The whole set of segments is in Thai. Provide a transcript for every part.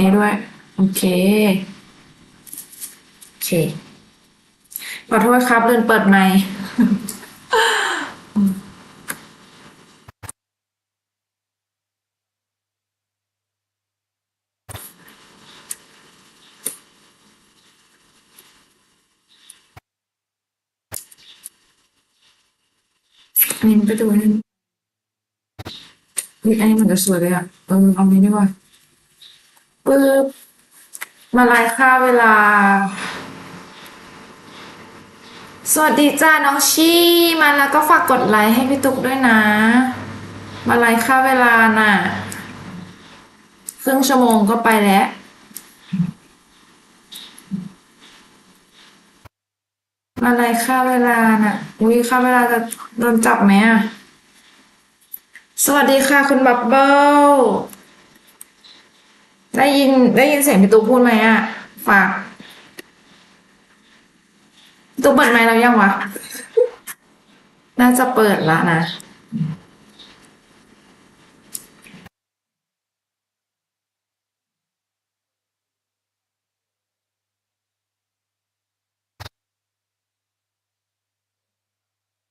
นี้ด้วย โอเค โอเค ขอโทษครับลืมเปิดไมค์อันนี้มันก็ดูนั่นเฮ้ยอันนี้มันจะสวยเลยอะเออเอานี้ดีกว่า ปึ๊บมาไลฟ์ค่าเวลา สวัสดีจ้าน้องชี่มาแล้วก็ฝากกดไลค์ให้พี่ตุกด้วยนะ มาไลฟ์ค่าเวลาน่ะ ครึ่งชั่วโมงก็ไปแล้วมาไลฟ์ค่าเวลาน่ะ อุ้ยค่าเวลาจะโดนจับไหมอะ สวัสดีค่ะคุณบับเบิล ได้ยินได้ยินเสียงพี่ตูพูดไหมอะ ฝากพี่ตูเปิดไหมเรายังวะ น่าจะเปิดละนะ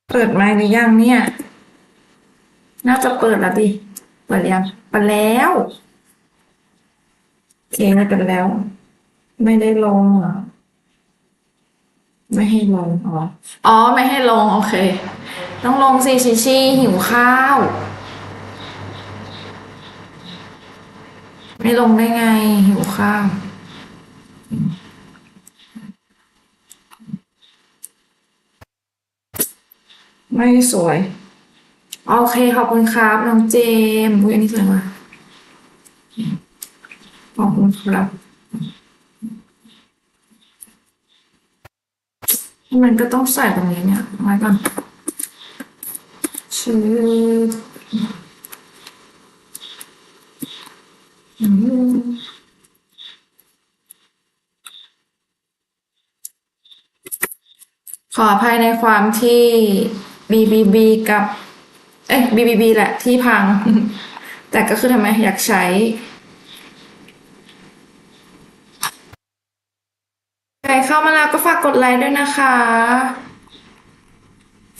เปิดไมค์หรือยังเนี่ย น่าจะเปิดแล้วดิ เปิดยังเปิดแล้ว เคไม่เป็นแล้ว ไม่ได้ลงเหรอไม่ให้ลงอ๋ออ๋อ ไม่ให้ลง โอเค ต้องลงสิชิชิหิวข้าว ไม่ลงได้ไง หิวข้าวไม่สวย โอเค ขอบคุณครับ น้องเจมส์อุ้ยอันนี้สวยมาก ขอบคุณครับมันก็ต้องใส่ตรงนี้เนี่ยไว้ก่อนชื่อขออภัยในความที่ BBB กับ เอ้ย BBB แหละที่พัง แต่ก็คือทำไมอยากใช้ ใค รเข้ามาแล้วก็ฝากกดไลค์ด้วยนะคะ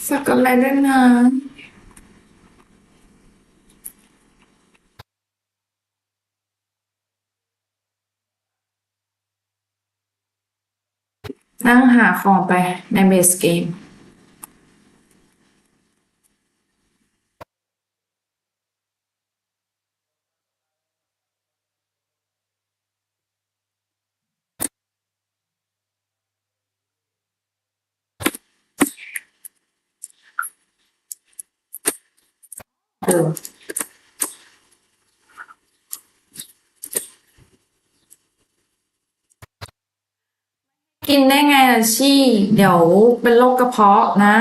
ฝากกดไลค์ด้วยนะนั่งหาของไปในเบสเกม เออ กินได้ไงล่ะ ชี่ เดี๋ยวเป็นโรคกระเพาะนะ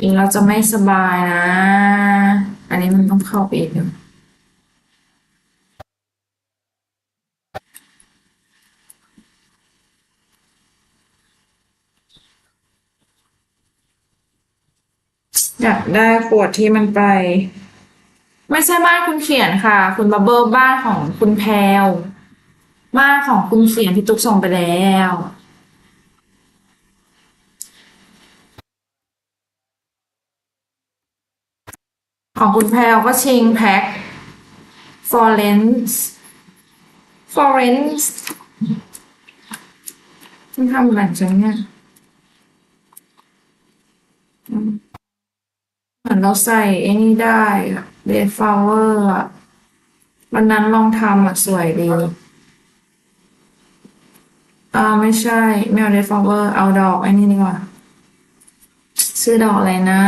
กินเราจะไม่สบายนะ อันนี้มันต้องเข้าไปอีกเดี๋ย อยากได้ขวดที่มันไป ไม่ใช่บ้านคุณเขียนค่ะ คุณบับเบิลบ้านของคุณแพลวบ้านของคุณเขียนพี่ตุ๊กส่งไปแล้วของคุณแพลวก็ชิงแพ็คฟอร์เรนซ์ฟอร์เรนซ์มันทำอะไรจังเนี่ย เหมือนเราใส่ไอ้นี่ได้เดดฟลาวเวอร์อะวันนั้นลองทำอะสวยดี อ่าไม่ใช่ไม่เอาเดดฟลาวเวอร์เอาดอกไอ้นี่ดีกว่าซื้อดอกอะไรนะ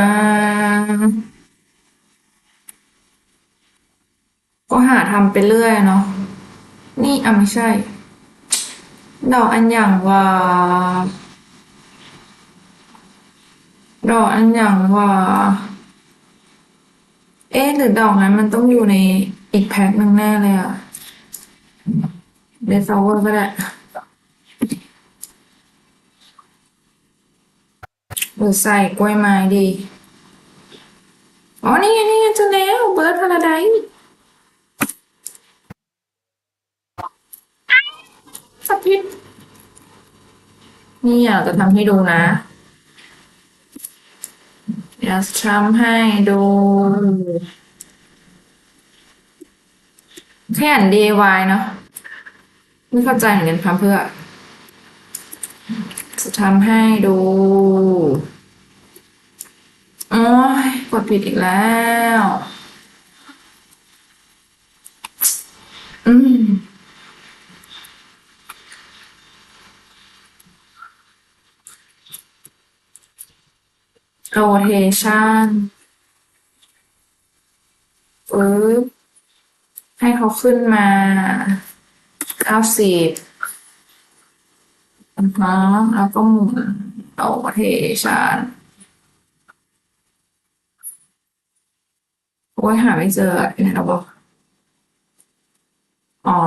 ก็หาทำไปเรื่อยเนาะนี่อะไม่ใช่ ดอกอันอย่างว่า ดอกอันอย่างว่า เอ๊ะหรือดอกนั้นมันต้องอยู่ในอีกแพ็คหนึ่งแน่เลยอะเดซเวอร์ก็ได้หรือใส่กล้วยไม้ดี อ๋อ นี่ไงนี่ไงเจอแล้วเบิร์ดพาราไดซ์สับพิษนี่เราจะทำให้ดูนะ จะทำให้ดู แค่อ่าน DIY เนาะไม่เข้าใจเหมือนกันทำเพื่อ จะทำให้ดูโอ้ยกดผิดอีกแล้ว อืม rotation ปึ๊บ ให้เขาขึ้นมาเก้าสิบอือฮะแล้วก็หมุน rotation โอ้ยหาไม่เจอไหนเราบอกอ๋อ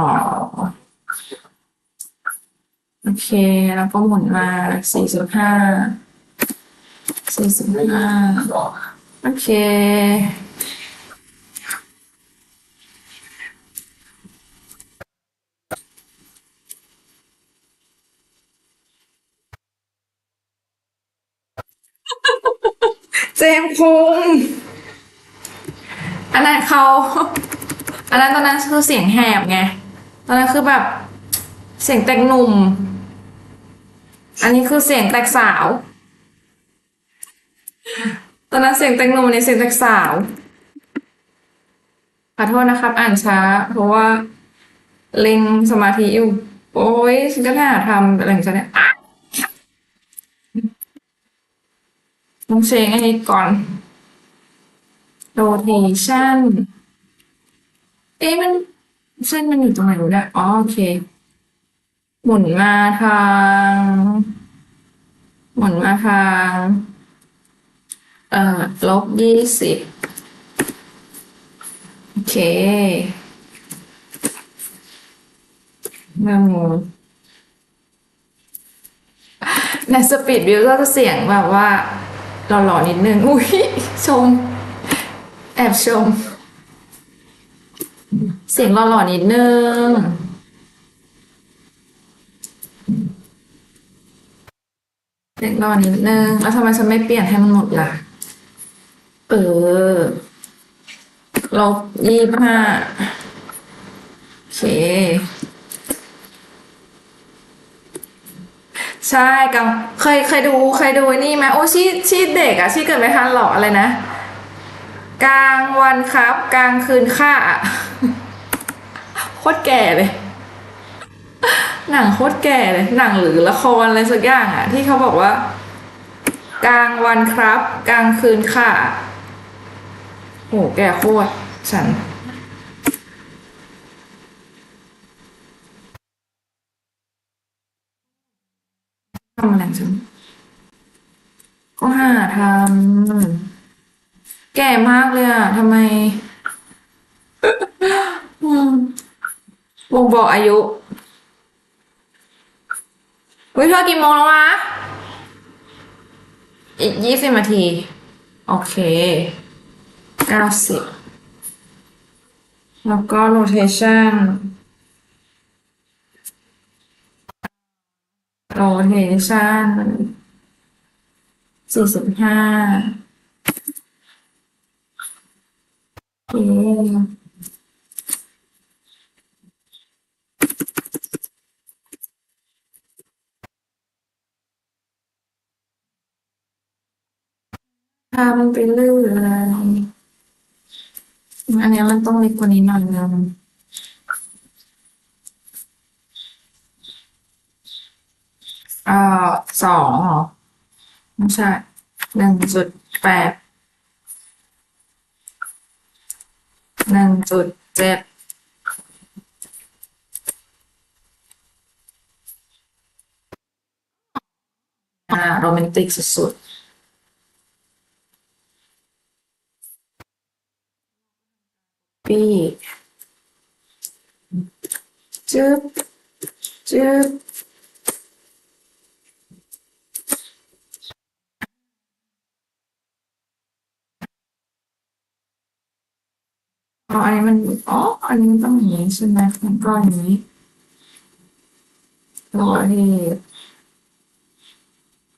โอเค แล้วก็หมุนมาสี่สิบห้า สี่สิบห้าโอเค เจมส์คุงอันนั้นเขา อันนั้นตอนนั้นคือเสียงแหบไง ตอนนั้นคือแบบเสียงแตกหนุ่ม อันนี้คือเสียงแตกสาว ตอนนั้นเสียงแตกหนุ่มอันเสียงแตกสาวขอโทษนะครับ อ่านช้า เพราะว่าเล็งสมาธิอยู่ โอ้ยฉันก็น่าทำอะไรองฉันเนี่ยอะต้องเชงอันนี้ก่อน rotation เอ๊ะมันเส้นมันอยู่ตรงไหนวะเนี่ยอ๋อโอเค หมุนมาทาง หมุนมาทาง อ่อลบยี่สิบโอเคหนึ่งในสปีดวิวก็จะเสียงแบบว่าหล่อๆนิดนึง อุ้ยชม แอบชม เสียงหล่อๆนิดนึงเสียงหล่อนิดนึง แล้วทำไมฉันไม่เปลี่ยนให้มันหมดล่ะ เออ ลบยี่ห้าโอเค ใช่กังเคยเคยดูเคยดูไอ้นี่ไหมโอ้ชีชีเด็กอะชีเกิดไม่ทันหรอกอะไรนะ กลางวันครับ กลางคืนค่าโคตรแก่เลย หนังโคตรแก่เลย หนังหรือละครอะไรสักอย่างอะที่เขาบอกว่า กลางวันครับ กลางคืนค่ะ โหแก่โคตรฉันทำอะไรฉันก็หาทำแก่มากเลยอะทำไมวงบอกอายุวิเธอกี่โมงแล้ววะ อีกยี่สิบนาที โอเค เก้าสิบแล้วก็ rotation rotation สี่สิบห้าโอเคทำไปเรื่อย อันนี้มันต้องเล็กกว่านี้หน่อยนึงเอ่อสองเหรอไม่ใช่หนึ่งจุดแปดหนึ่งจุดเจ็ดอ่าโรแมนติกสุดๆ copy จึ๊บจึ๊บอันนี้มันอ๋ออันนี้ต้องอย่างนี้ใช่ไหมมันก็อย่างนี้ตัวเลข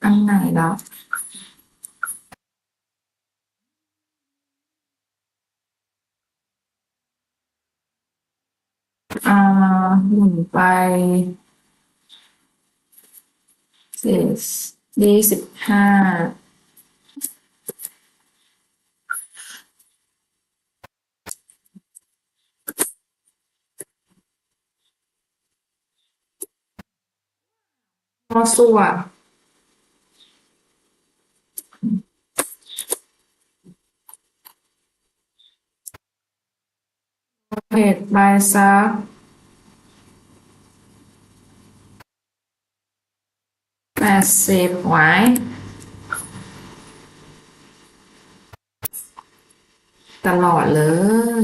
อันไหนแล้ว อ่าหมุนไปสี่ยี่สิบห้ามั่วซั่ว เพจไปสักแปดสิบไว้ตลอดเลย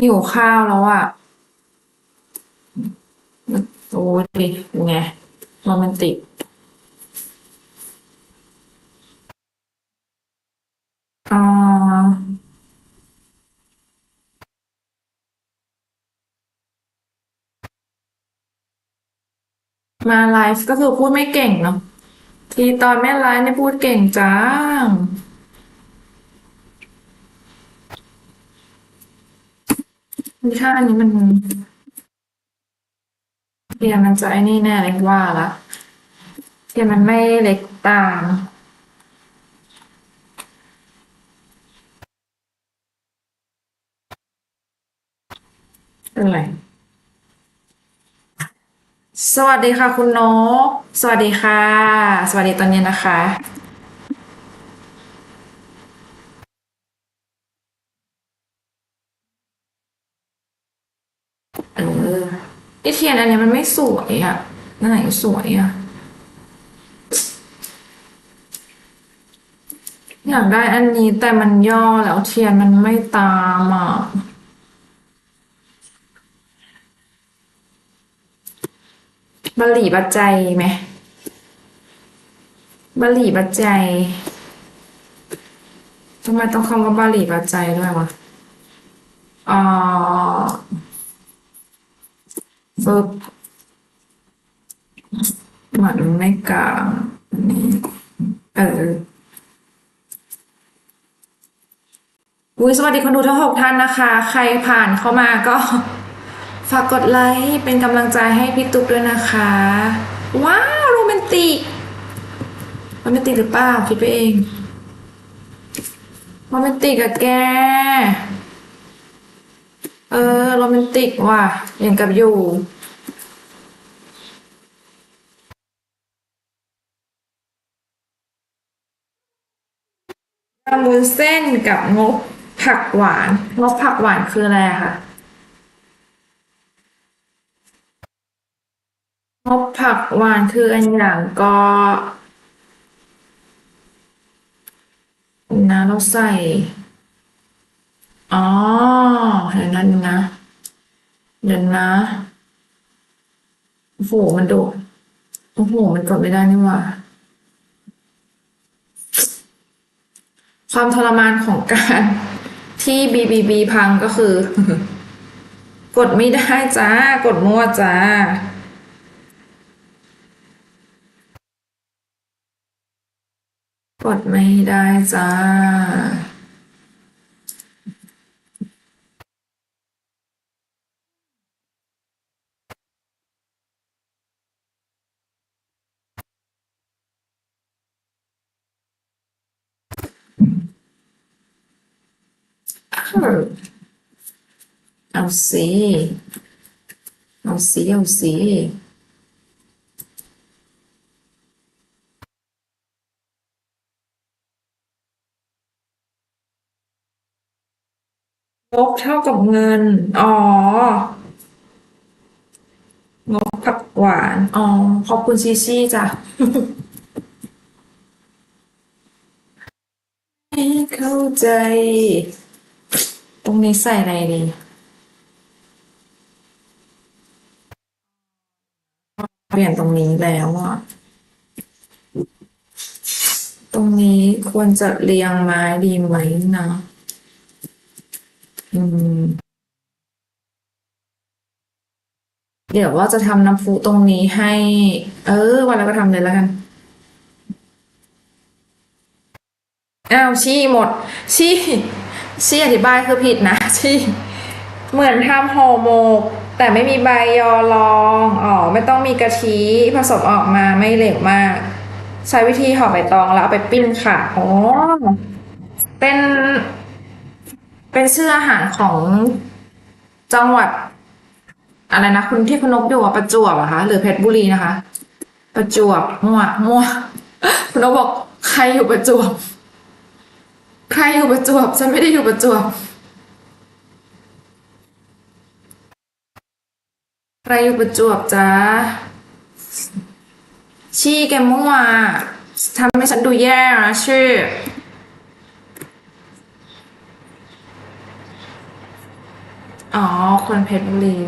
หิวข้าวแล้วอะ โอ้ยดิไง โรแมนติกอ่ามาไลฟ์ก็คือพูดไม่เก่งเนาะทีตอนไม่ไลฟ์เนี่ยพูดเก่งจังนี่ถ้าอันนี้มัน เทียมันจะไอ้นี่แน่เลยว่าละเทียมันไม่เล็กตามเป็นไรสวัสดีค่ะคุณนก สวัสดีค่ะ สวัสดีตอนเย็นนะคะ เออ ไอเทียนอันนี้มันไม่สวยอะอันไหนสวยอะอยากได้อันนี้แต่มันย่อแล้วเทียนมันไม่ตามอะบะหรี่บัจใจไหมบะหรี่บัจใจทำไมต้องคำว่าบะหรี่บัจใจด้วยวะอ่า ปึ๊บเหมือนไม่กลางนนี้เอออุ้ยสวัสดีคนดูทั้งหกท่านนะคะ ใครผ่านเข้ามาก็ ฝากกดไลค์เป็นกำลังใจให้พี่ตุ๊กด้วยนะคะ ว้าวโรแมนติกโรแมนติกหรือเปล่าคิดไปเองโรแมนติกอะแก เออโรแมนติกว่ะอย่างกับอยู่ำวุ้นเส้นกับงบผักหวาน งบผักหวานคืออะไรคะงบผักหวานคืออันอย่างก็นะเราใส่ อ๋อ เดี๋ยวนั้นนะ เดี๋ยวนะ โอ้โห มันโดด โอ้โห มันกดไม่ได้นี่หว่า ความทรมานของการที่ BBB พังก็คือ กดไม่ได้จ้า กดมั่วจ้ากดไม่ได้จ้า เอาสิเอาสิเอาสิงบเท่ากับเงิน อ๋อ งบผักหวาน อ๋อ ขอบคุณชีชี่จ้ะเข้าใจ ตรงนี้ใส่อะไรดีเปลี่ยนตรงนี้แล้วอะ ตรงนี้ควรจะเรียงไม้ดีไหมนะ อืม เดี๋ยวว่าจะทำน้ำพุตรงนี้ให้ เออ วันแล้วก็ทำเลยแล้วกันอ้าวชี่หมดชี่ ชี่อธิบายคือผิดนะชี่เหมือนทำห่อหมกแต่ไม่มีใบยอรองอ๋อไม่ต้องมีกะทิผสมออกมาไม่เหลวมาก ใช้วิธีห่อใบตองแล้วเอาไปปิ้งค่ะอ๋อเป็น เป็นชื่ออาหารของจังหวัด อะไรนะคุณที่คุณนกอยู่ประจวบอะคะหรือเพชรบุรีนะคะ ประจวบมั่วมั่วคุณนกบอกใครอยู่ประจวบ ใครอยู่ประจวบ ฉันไม่ได้อยู่ประจวบ ใครอยู่ประจวบจ้าชี่แกมั่วทำให้ฉันดูแย่นะชื่ออ๋อ คนเพชรบุรี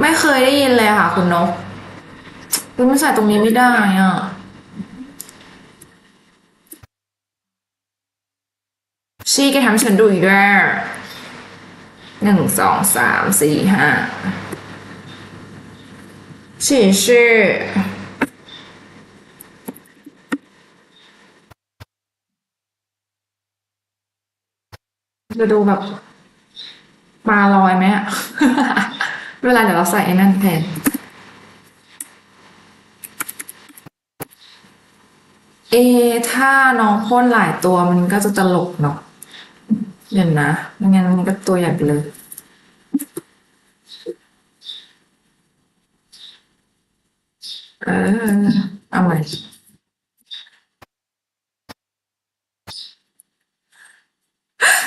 ไม่เคยได้ยินเลยค่ะ คุณนกคุณไม่ใส่ตรงนี้ไม่ได้อะ ชี่แกทำฉันดูอีกแล้วหนึ่งสองสามสี่ห้าชี่ชื่อจะดูแบบปลาลอยไหมอะเวลาเดี๋ยวเราใส่ไอ้นั่นแทนเอ ถ้าน้องพ่นหลายตัวมันก็จะตลกเนาะ เดี๋ยวนะไม่งั้นมันก็ตัวใหญ่ไปเลย เออ เอาใหม่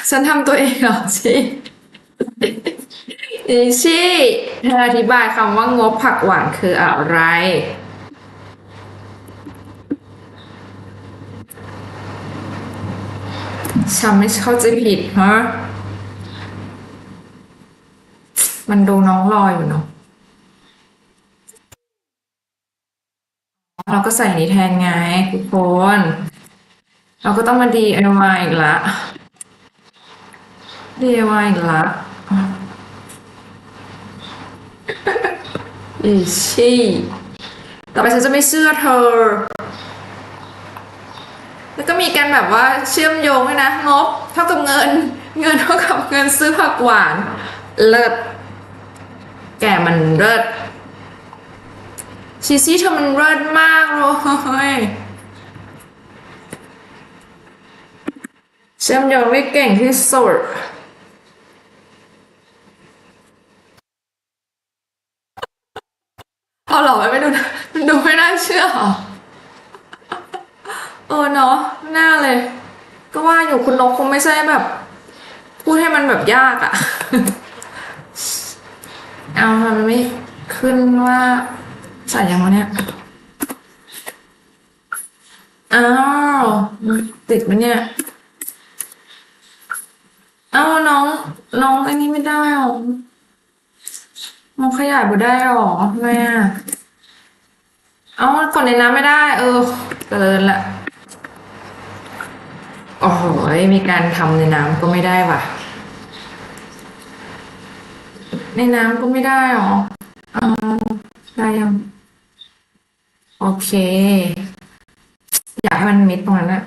ฉันทำตัวเองเหรอชิอีชีเธออธิบายคำว่างบผักหวานคืออะไร ฉันไม่เข้าใจผิดฮะมันดูน้องรอยอยู่เนาะเราก็ใส่นี้แทนไงทุกคน เราก็ต้องมา DIY อีกละ DIY อีกละอีชี่ต่อไปฉันจะไม่เชื่อเธอ แล้วก็มีการแบบว่าเชื่อมโยงด้วยนะ งบเท่ากับเงิน เงินเท่ากับเงินซื้อผักหวาน เลิศแกมันเลิศชีซี่เธอมันเลิศมากเลยเชื่อมโยงได้เก่งที่สุดเอาหรอไม่ดูนะมันดูไม่น่าเชื่อหรอ เออเนาะหน่าเลย ก็ว่าอยู่คุณนกคงไม่ใช่แบบ พูดให้มันแบบยากอะเอามันไม่ขึ้นว่าใส่ยังวะเนี่ยอ้าวติดไหมเนี่ยอ้าวน้องน้องอันนี้ไม่ได้หรอน้องขยายบ่ได้หรอทำไมอะเอากดในน้ำไม่ได้ เออเกินละ โอ้โหมีการทำในน้ำก็ไม่ได้ว่ะ ในน้ำก็ไม่ได้หรอเอาได้ยัง โอเค อยากให้มันมิดตรงนั้นอะ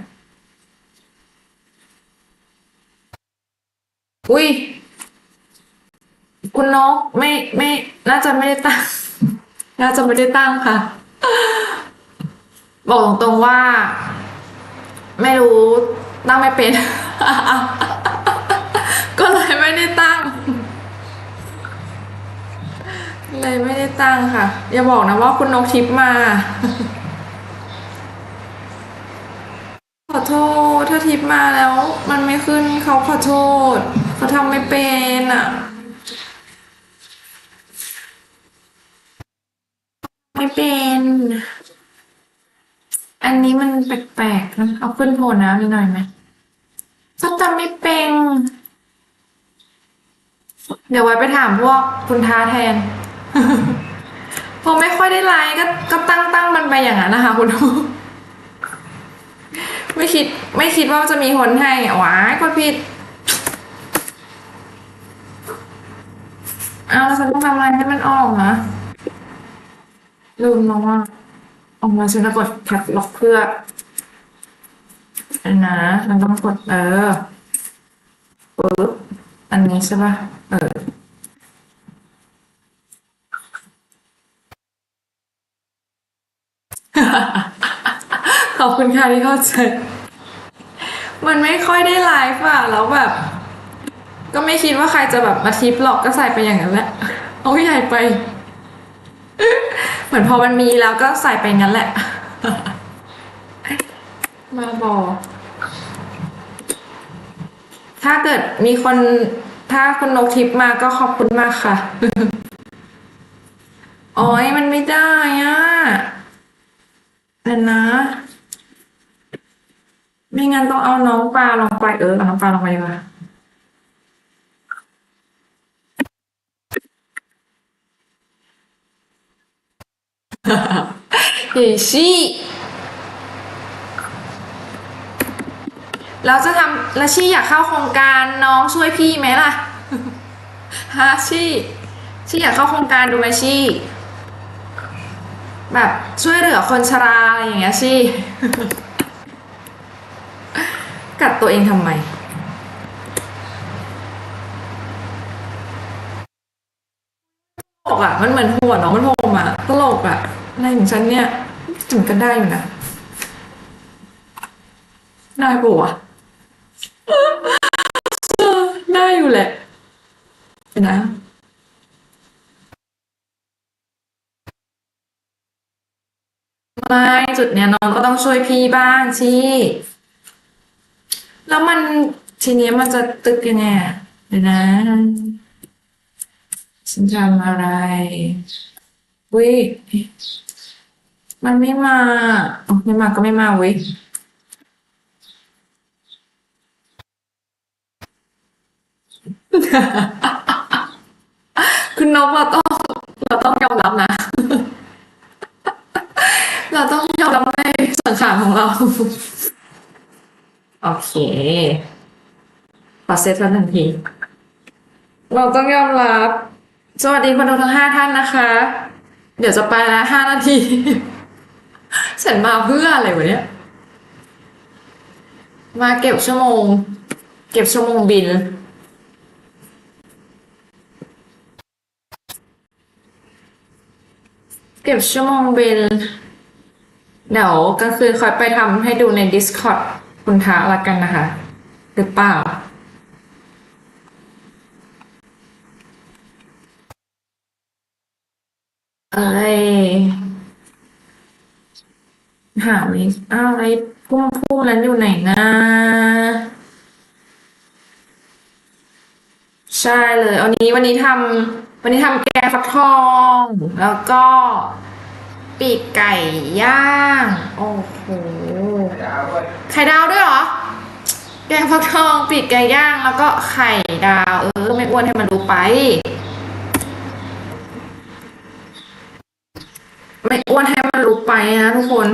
อุ้ย คุณนกไม่ไม่ น่าจะไม่ได้ตั้ง น่าจะไม่ได้ตั้งค่ะ บอกตรงๆว่า ไม่รู้ ตั้งไม่เป็น ก็เลยไม่ได้ตั้ง เลยไม่ได้ตั้งค่ะ อย่าบอกนะว่าคุณนกทิพมา ขอโทษ ถ้าทิปมาแล้ว มันไม่ขึ้นเขาขอโทษ เขาทำไม่เป็นอะไม่เป็น อันนี้มันแปลกๆนะเอาขึ้นโพลน้ำหน่อยไหม เขาจำไม่เป็น เดี๋ยวไว้ไปถามพวกคุณท้าแทน พอไม่ค่อยได้ไลฟ์ก็ก็ตั้งตั้งมันไปอย่างนั้นนะคะ คุณผู้ไม่คิด ไม่คิดว่าจะมีคนให้อะว้ายกดผิด เอาแล้วฉันต้องทำอะไรให้มันออกนะลืมแล้วว่าออกมาฉันจะกดแคปล็อกเพื่อ นะ มันต้องกดเออปึ๊บอันนี้ใช่ปะเออขอบคุณค่ะที่เข้าใจ มันไม่ค่อยได้ไลฟ์อะแล้วแบบ ก็ไม่คิดว่าใครจะแบบมาทิปหรอกก็ใส่ไปอย่างนั้นแหละเอาใหญ่ไป เหมือนพอมันมีแล้วก็ใส่ไปงั้นแหละ มาบอก ถ้าเกิดมีคนถ้าคุณนกทิปมาก็ขอบคุณมากค่ะ โอ้ยมันไม่ได้อะเดี๋ยวนะ ไม่งั้นต้องเอาน้องปลาลงไปเออเอาน้องปลาลงไปดีกว่าเฮชี่ เราจะทำล้วชี่อยากเข้าโครงการน้องช่วยพี่ไหมล่ะฮะชี่ชี่อยากเข้าโครงการดูไหมชี่แบบช่วยเหลือคนชราอะไรอย่างเงี้ยชี่กัดตัวเองทำไมตลกอะมันเหมือนหัวน้องมันโฮมอะตลกอะอะไรของฉันเนี่ยถึงกันได้อยู่นะได้ปะวะเออ ได้อยู่แหละเดี๋ยวนะไม่จุดเนี้ยน้องก็ต้องช่วยพี่บ้างชีแล้วมันทีเนี้ยมันจะตึกยังไงเดี๋ยวนะฉันทำอะไรวิมันไม่มาไม่มาก็ไม่มาว้ คุณนกเราต้องเราต้องยอมรับนะ เราต้องยอมรับในสังขารของเรา โอเคขอเซตแล้วทันที เราต้องยอมรับ สวัสดีคนดูทั้งห้าท่านนะคะ เดี๋ยวจะไปแล้วห้านาทีฉันมาเพื่ออะไรวะเนี่ย มาเก็บชั่วโมง เก็บชั่วโมงบิน เก็บชั่วโมงบิน เดี๋ยวกลางคืนคอยไปทำให้ดูใน Discord คุณท้าละกันนะคะ หรือเปล่าเอ้ยหาไม่อ้าวไอ้พุ่มพุ่มนั้นอยู่ไหนนะใช่เลย วันนี้วันนี้ทำ วันนี้ทำแกงฟักทอง แล้วก็ปีกไก่ย่าง โอ้โห ไข่ดาวด้วยเหรอ แกงฟักทองปีกไก่ย่าง แล้วก็ไข่ดาว เออ ไม่อ้วนให้มันรู้ไป ไม่อ้วนให้มันรู้ไปนะทุกคน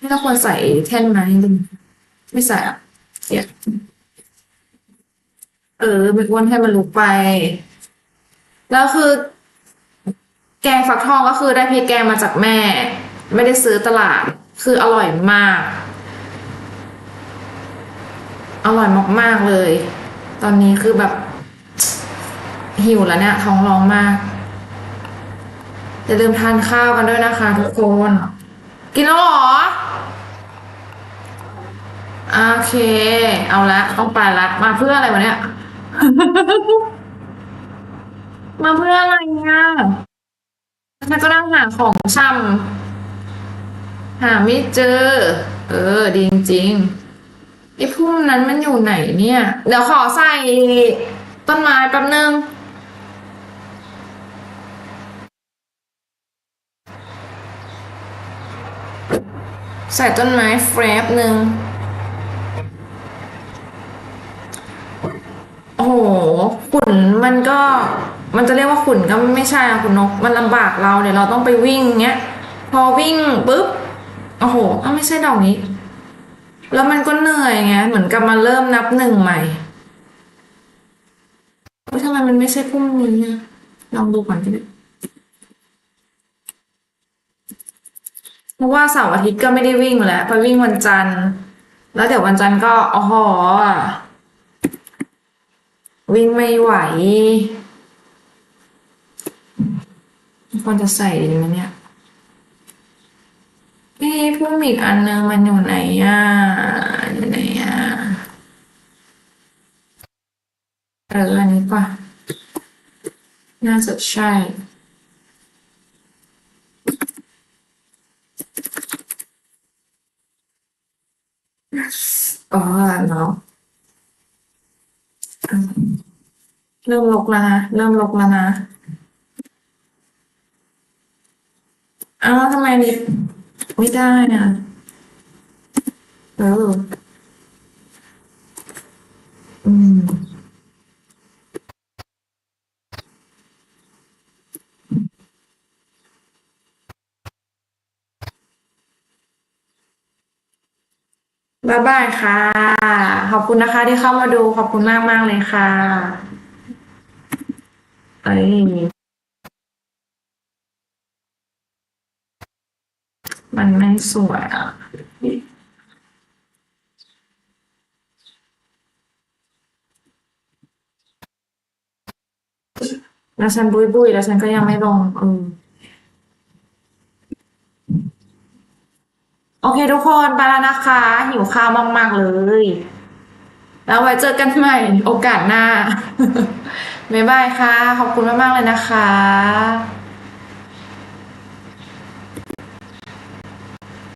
นี่เราควรใส่แท่นไม้นิดนึงไม่ใส่อะเดี๋ยเออ ไม่อ้วนให้มันรู้ไป แล้วคือ แกงฟักทองก็คือได้พริกแกงมาจากแม่ ไม่ได้ซื้อตลาด คืออร่อยมาก อร่อยมากๆเลย ตอนนี้คือแบบหิวแล้วเนี่ย ท้องร้องมาก อย่าลืมทานข้าวกันด้วยนะคะทุกคน กินแล้วเหรอ โอเค เอาละต้องไปละ มาเพื่ออะไรวะเนี่ย มาเพื่ออะไรเนี่ยฉันก็นั่งหาของชำหาไม่เจอ เออ ดีจริงๆไอ้พุ่มนั้นมันอยู่ไหนเนี่ย เดี๋ยวขอใส่ต้นไม้แป๊บนึงใส่ต้นไม้แฟบหนึ่ง โอ้โหขุนมันก็ มันจะเรียกว่าขุนก็ไม่ใช่อะคุณนก มันลำบากเราเดี๋ยวเราต้องไปวิ่งเงี้ย พอวิ่งปุ๊บโอ้โหอ้าไม่ใช่ดอกนี้ แล้วมันก็เหนื่อยไงเหมือนกับมาเริ่มนับหนึ่งใหม่เฮ้ยทำไมมันไม่ใช่พรุ่งนี้ลองดูก่อนก็ได้เพราะว่าเสาร์อาทิตย์ก็ไม่ได้วิ่งแล้วไปวิ่งวันจันทร์ แล้วเดี๋ยววันจันทร์ก็อ๋อหอวิ่งไม่ไหว ควรจะใส่ดีไหมเนี่ยเอ้พุ่มอีกอันนึงมันอยู่ไหนอะอยู่ไหนอะเอออันนี้ป่ะ น่าจะใช่อ๋อเนาะเริ่มลกแล้วนะ เริ่มลกแล้วนะ อ้าวทำไมนี่ไม่ได้อะเอออืม บ๊ายบายค่ะ ขอบคุณนะคะที่เข้ามาดู ขอบคุณมากมากๆเลยค่ะ เอ้ย มันไม่สวยอะแล้วฉันบุยบุยแล้วฉันก็ยังไม่ลงเออโอเคทุกคนไปแล้วนะคะ หิวข้าวมาก ๆ เลย แล้วไว้เจอกันใหม่โอกาสหน้า บ๊ายบายค่ะ ขอบคุณมาก ๆ เลยนะคะ